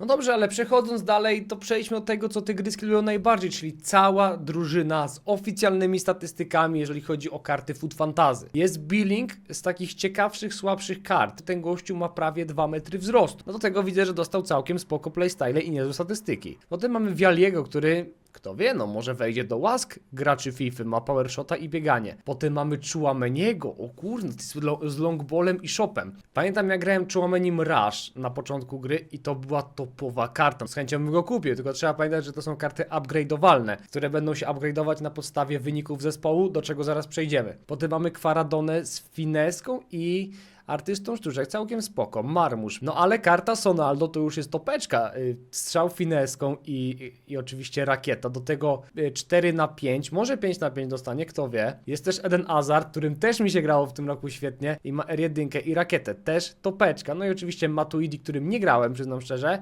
No dobrze, ale przechodząc dalej, to przejdźmy do tego, co tygryski lubią najbardziej, czyli cała drużyna z oficjalnymi statystykami, jeżeli chodzi o karty Food Fantasy. Jest billing z takich ciekawszych, słabszych kart. Ten gościu ma prawie 2 metry wzrostu. No do tego widzę, że dostał całkiem spoko playstyle i niezłe statystyki. Potem mamy Wialiego, który kto wie, no może wejdzie do łask graczy FIFA, ma powershota i bieganie. Potem mamy Chouameniego, o kurde, z longballem i shopem. Pamiętam jak grałem Chouamenim Rush na początku gry i to była topowa karta. Z chęcią bym go kupił, tylko trzeba pamiętać, że to są karty upgrade'owalne, które będą się upgrade'ować na podstawie wyników zespołu, do czego zaraz przejdziemy. Potem mamy Kwaradonę z fineską i artystą sztuczek, całkiem spoko, marmusz. No ale karta Sonaldo to już jest topeczka. Y, Strzał fineską i, i, i oczywiście rakieta. Do tego y, 4 na 5, może 5 na 5 dostanie, kto wie. Jest też Eden Hazard, którym też mi się grało w tym roku świetnie i ma R1 i rakietę, też topeczka. No i oczywiście Matuidi, którym nie grałem, przyznam szczerze.